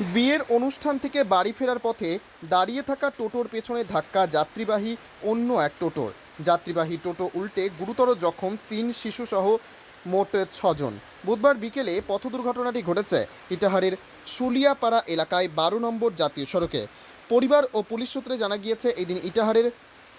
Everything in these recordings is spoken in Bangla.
বিয়ের অনুষ্ঠান থেকে বাড়ি ফেরার পথে দাঁড়িয়ে থাকা টোটোর পেছনে ধাক্কা যাত্রীবাহী অন্য এক টোটোর। যাত্রীবাহী টোটো উল্টে গুরুতর জখম তিন শিশুসহ মোট ছজন। বুধবার বিকেলে পথ দুর্ঘটনাটি ঘটেছে ইটাহারের সুলিয়াপাড়া এলাকায় বারো নম্বর জাতীয় সড়কে। পরিবার ও পুলিশ সূত্রে জানা গিয়েছে, এদিন ইটাহারের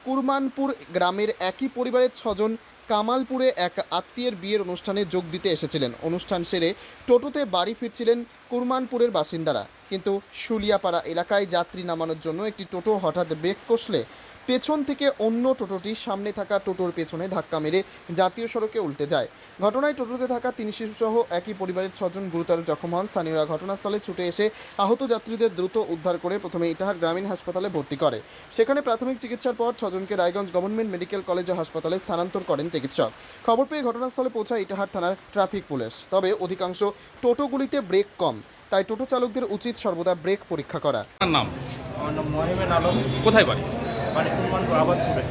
কুরমানপুর গ্রামের একই পরিবারের ছজন কামালপুরে এক আত্মীয়ের বিয়ের অনুষ্ঠানে যোগ দিতে এসেছিলেন। অনুষ্ঠান সেরে টোটোতে বাড়ি ফিরছিলেন কুরমানপুরের বাসিন্দারা। কিন্তু শুলিয়াপাড়া এলাকায় যাত্রী নামানোর জন্য একটি টোটো হঠাৎ ব্রেক কষলে পেছন থেকে অন্য টোটোটি সামনে থাকা টোটোর পেছনে ধাক্কা মেরে জাতীয় সড়কে উল্টে যায়। ঘটনায় টোটোতে থাকা তিন শিশুসহ একই পরিবারের ছজন গুরুতর জখম হন। স্থানীয়রা ঘটনাস্থলে ছুটে এসে আহত যাত্রীদের দ্রুত উদ্ধার করে প্রথমে ইটাহার গ্রামীণ হাসপাতালে ভর্তি করে। সেখানে প্রাথমিক চিকিৎসার পর ছজনকে রায়গঞ্জ গভর্নমেন্ট মেডিকেল কলেজ ও হাসপাতালে স্থানান্তর করেন চিকিৎসক। খবর পেয়ে ঘটনাস্থলে পৌঁছায় ইটাহার থানার ট্রাফিক পুলিশ। তবে অধিকাংশ টোটোগুলিতে ব্রেক কম তাই টোটো চালকদের উচিত সর্বদা ব্রেক পরীক্ষা করা। নাম? আমার নাম মহিমেন আলম। কোথায় বাড়ি? বাড়ি কুরমানপুর আবাদপুরে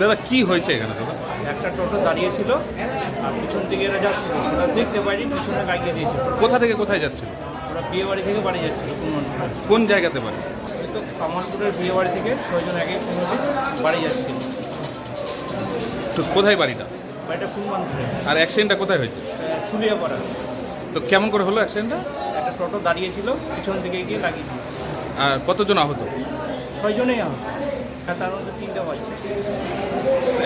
দাদা কি হয়েছে এখানে দাদা? একটা টোটো দাঁড়িয়েছিল আর পিছন দিকে এরা যাচ্ছিল। ওরা দেখতে পাইনি পিছনে লাগিয়ে দিয়েছিল। কোথা থেকে কোথায় যাচ্ছিল? ওরা বিয়ে বাড়ি থেকে বাড়ি যাচ্ছিল কুরমানপুরে কোন জায়গাতে বাড়ি? এই তো কামালপুরের বিয়ে বাড়ি থেকে ছয়জন সঙ্গে বাড়ি যাচ্ছিল। তো কোথায় বাড়িটা? বাড়িটা কুরমানপুরে আর অ্যাক্সিডেন্টটা কোথায় হয়েছে? সুলিয়াপাড়া তো কেমন করে হলো অ্যাক্সিডেন্টটা একটা টোটো দাঁড়িয়েছিল পিছন দিকে গিয়ে লাগিয়ে দিয়েছে। আর কতজন আহত? ছয়জনেই আমার হ্যাঁ তার মধ্যে তিনটা বাচ্চা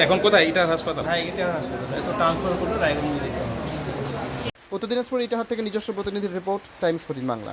এখন কোথায়? এটা হাসপাতাল? হ্যাঁ এটা হাসপাতাল। তো ট্রান্সফার করলে রায়গঞ্জে যেতে হবে। উত্তর দিনাজপুর ইটাহার থেকে নিজস্ব প্রতিনিধির রিপোর্ট টাইমস ফোর্টিন বাংলা।